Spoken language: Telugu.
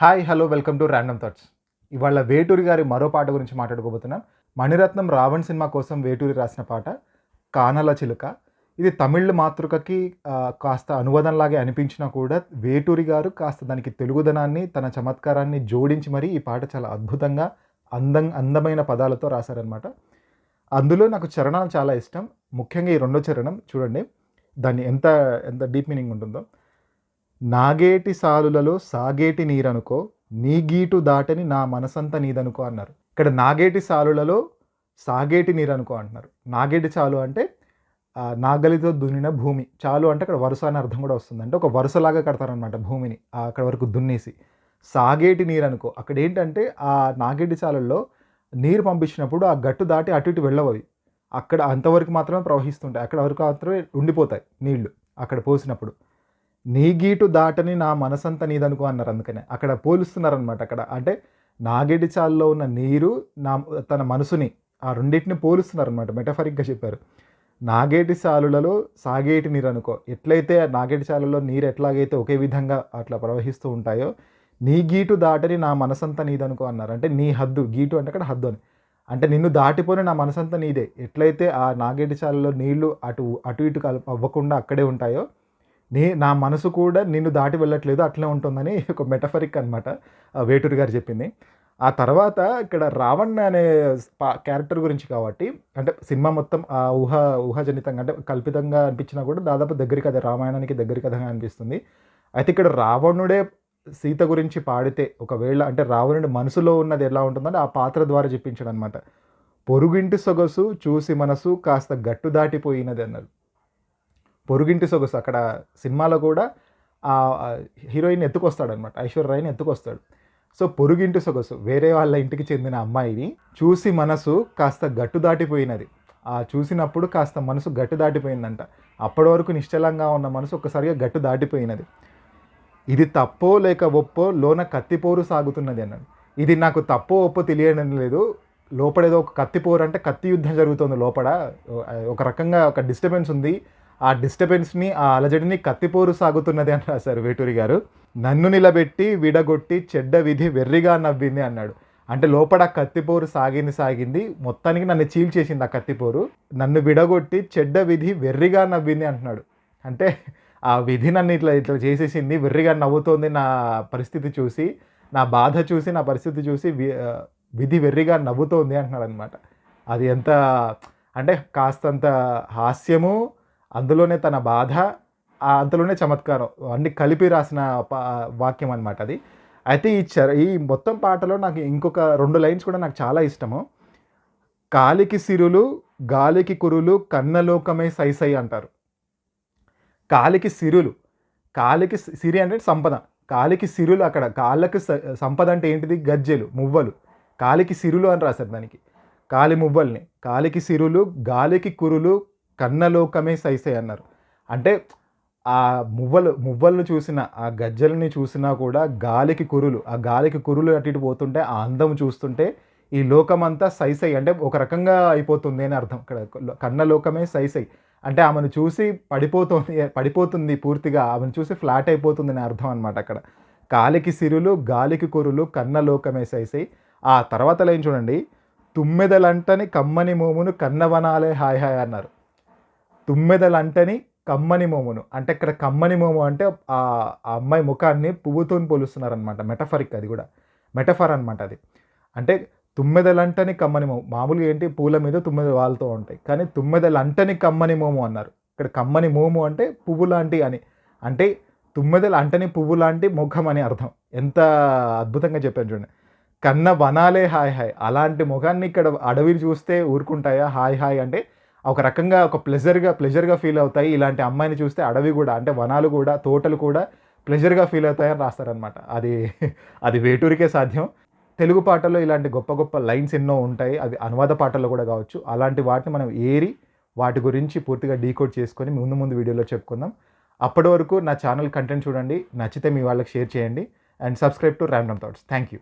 Hi hello welcome to random thoughts ఇవాళ వేటూరి గారి మరో పాట గురించి మాట్లాడుకోబోతున్నాం. మణిరత్నం రావణ్ సినిమా కోసం వేటూరి రాసిన పాట కానల చిలుక. ఇది తమిళ్ మాతృకకి కాస్త అనువాదంలాగే అనిపించినా కూడా వేటూరి గారు కాస్త దానికి తెలుగుదనాన్ని తన చమత్కారాన్ని జోడించి మరీ ఈ పాట చాలా అద్భుతంగా అందం అందమైన పదాలతో రాశారనమాట అందులో నాకు చరణాలు చాలా ఇష్టం. ముఖ్యంగా ఈ రెండో చరణం చూడండి. దాన్ని ఎంత ఎంత డీప్ మీనింగ్ ఉంటుందో. నాగేటి సాలులలో సాగేటి నీరనుకో నీ గీటు దాటని నా మనసంత నీదనుకో అన్నారు. ఇక్కడ నాగేటి సాలులలో సాగేటి నీరనుకో అంటున్నారు. నాగేటి చాలు అంటే నాగలితో దున్నిన భూమి. చాలు అంటే అక్కడ వరుస అని అర్థం కూడా వస్తుంది. అంటే ఒక వరుసలాగా కడతారనమాట భూమిని అక్కడ వరకు దున్నేసి. సాగేటి నీరు అనుకో అక్కడ ఏంటంటే ఆ నాగేటి చాలల్లో నీరు పంపించినప్పుడు ఆ గట్టు దాటి అటు ఇటు వెళ్ళవు అవి అక్కడ అంతవరకు మాత్రమే ప్రవహిస్తుంటాయి. అక్కడ వరకు మాత్రమే ఉండిపోతాయి నీళ్ళు అక్కడ పోసినప్పుడు. నీ గీటు దాటని నా మనసంతా నీదనుకో అన్నారు అందుకనే. అక్కడ పోలుస్తున్నారనమాట అక్కడ. అంటే నాగిడిచాల్లో ఉన్న నీరు నా తన మనసుని ఆ రెండింటిని పోలుస్తున్నారనమాట మెటఫరిక్గా చెప్పారు. నాగేటి చాలులలో సాగేటి నీరు అనుకో ఎట్లయితే ఆ నాగేటి చాలులో నీరు ఎట్లాగైతే ఒకే విధంగా అట్లా ప్రవహిస్తూ ఉంటాయో నీ గీటు దాటని నా మనసంతా నీదనుకో అన్నారు. అంటే నీ హద్దు గీటు అంటే అక్కడ హద్దు అని. అంటే నిన్ను దాటిపోయిన నా మనసంతా నీదే. ఎట్లయితే ఆ నాగేటి చాలులో నీళ్ళు అటు అటు ఇటు కల అవ్వకుండా అక్కడే ఉంటాయో నీ నా మనసు కూడా నిన్ను దాటి వెళ్ళట్లేదు అట్లే ఉంటుందని ఒక మెటఫరిక్ అనమాట వేటూరి గారు చెప్పింది. ఆ తర్వాత ఇక్కడ రావణ్ అనే క్యారెక్టర్ గురించి కాబట్టి అంటే సినిమా మొత్తం ఆ ఊహ ఊహాజనితంగా అంటే కల్పితంగా అనిపించినా కూడా దాదాపు దగ్గర కథ రామాయణానికి దగ్గర కథగా అనిపిస్తుంది. అయితే ఇక్కడ రావణుడే సీత గురించి పాడితే ఒకవేళ అంటే రావణుడి మనసులో ఉన్నది ఎలా ఉంటుందంటే ఆ పాత్ర ద్వారా చెప్పించాడు అనమాట పొరుగింటి సొగసు చూసి మనసు కాస్త గట్టు దాటిపోయినది అన్నారు. పొరుగింటి సొగసు. అక్కడ సినిమాలో కూడా ఆ హీరోయిన్ ఎత్తుకొస్తాడనమాట ఐశ్వర్యరాయ్ని ఎత్తుకొస్తాడు. సో పొరుగింటి సొగసు. వేరే వాళ్ళ ఇంటికి చెందిన అమ్మాయిని చూసి మనసు కాస్త గట్టు దాటిపోయినది. ఆ చూసినప్పుడు కాస్త మనసు గట్టు దాటిపోయిందంట. అప్పటి వరకు నిశ్చలంగా ఉన్న మనసు ఒక్కసారిగా గట్టు దాటిపోయినది. ఇది తప్పో లేక ఒప్పో లోన కత్తిపోరు సాగుతున్నది అన్నాడు. ఇది నాకు తప్పో ఒప్పో తెలియడం లేదు. లోపల ఏదో ఒక కత్తిపోరు అంటే కత్తి యుద్ధం జరుగుతుంది లోపల. ఒక రకంగా ఒక డిస్టర్బెన్స్ ఉంది. ఆ డిస్టర్బెన్స్ని ఆ అలజడిని కత్తిపోరు సాగుతున్నది అని రాశారు వేటూరి గారు. నన్ను నిలబెట్టి విడగొట్టి చెడ్డ విధి వెర్రిగా నవ్వింది అన్నాడు. అంటే లోపల కత్తిపోరు సాగింది సాగింది మొత్తానికి నన్ను చీల్చేసింది ఆ కత్తిపోరు. నన్ను విడగొట్టి చెడ్డ విధి వెర్రిగా నవ్వింది అంటున్నాడు. అంటే ఆ విధి నన్ను ఇట్లా ఇట్లా చేసేసింది వెర్రిగా నవ్వుతోంది నా పరిస్థితి చూసి నా బాధ చూసి నా పరిస్థితి చూసి విధి వెర్రిగా నవ్వుతోంది అంటున్నాడు అనమాట అది ఎంత అంటే కాస్తంత హాస్యము అందులోనే తన బాధ అంతలోనే చమత్కారం అన్ని కలిపి రాసిన వాక్యం అనమాట అది. అయితే ఈ చర ఈ మొత్తం పాటలో నాకు ఇంకొక రెండు లైన్స్ కూడా నాకు చాలా ఇష్టము. కాలికి సిరులు గాలికి కురులు కన్నలోకమే సైసై అంటారు. కాలికి సిరులు కాలికి సి- సిరి అంటే సంపద. కాలికి సిరులు అక్కడ కాళ్ళకి స- సంపద అంటే ఏంటిది? గజ్జెలు మువ్వలు. కాలికి సిరులు అని రాశారు దానికి. కాలి మువ్వల్ని. కాలికి సిరులు గాలికి కురులు కన్నలోకమే సైసే అన్నారు. అంటే ఆ మువ్వలు మువ్వలను చూసిన ఆ గజ్జలని చూసినా కూడా గాలికి కురులు ఆ గాలికి కురులు అటు ఇటు పోతుంటే ఆ అందం చూస్తుంటే ఈ లోకమంతా సైసై అంటే ఒక రకంగా అయిపోతుంది అని అర్థం. ఇక్కడ కన్న లోకమే సైసై. అంటే ఆమెను చూసి పడిపోతుంది పడిపోతుంది పూర్తిగా ఆమెను చూసి ఫ్లాట్ అయిపోతుంది అని అర్థం అనమాట అక్కడ. కాలికి సిరులు గాలికి కురులు కన్న లోకమే సైసై. ఆ తర్వాత లైన్ చూడండి. తుమ్మెదలంటని కమ్మని మోమును కన్నవనాలే హాయ్ హాయ్ అన్నారు. తుమ్మెదలంటని కమ్మని మోమును. అంటే ఇక్కడ కమ్మని మోము అంటే ఆ అమ్మాయి ముఖాన్ని పువ్వుతో పోలుస్తున్నారనమాట మెటఫరిక్ అది కూడా. మెటఫర్ అనమాట అది. అంటే తుమ్మెదలంటని కమ్మని మోము. మామూలుగా ఏంటి? పూల మీద తుమ్మెద వాళ్ళతో ఉంటాయి. కానీ తుమ్మెదలంటని కమ్మని మోము అన్నారు. ఇక్కడ కమ్మని మోము అంటే పువ్వు లాంటి అని. అంటే తుమ్మెదలు అంటని పువ్వు లాంటి ముఖం అని అర్థం. ఎంత అద్భుతంగా చెప్పాను చూడండి. కన్న వనాలే హాయ్ హాయ్. అలాంటి ముఖాన్ని ఇక్కడ అడవిని చూస్తే ఊరుకుంటాయా? హాయ్ హాయ్ అంటే ఒక రకంగా ఒక ప్లెజర్గా ప్లెజర్గా ఫీల్ అవుతాయి. ఇలాంటి అమ్మాయిని చూస్తే అడవి కూడా అంటే వనాలు కూడా తోటలు కూడా ప్లెజర్గా ఫీల్ అవుతాయని రాస్తారనమాట అది అది వేటూరికే సాధ్యం. తెలుగు పాటల్లో ఇలాంటి గొప్ప గొప్ప లైన్స్ ఎన్నో ఉంటాయి. అవి అనువాద పాటల్లో కూడా కావచ్చు. అలాంటి వాటిని మనం ఏరి వాటి గురించి పూర్తిగా డీకోడ్ చేసుకొని ముందు ముందు వీడియోలో చెప్పుకుందాం. అప్పటి వరకు నా ఛానల్ కంటెంట్ చూడండి. నచ్చితే మీ వాళ్ళకి షేర్ చేయండి. And subscribe to random thoughts thank you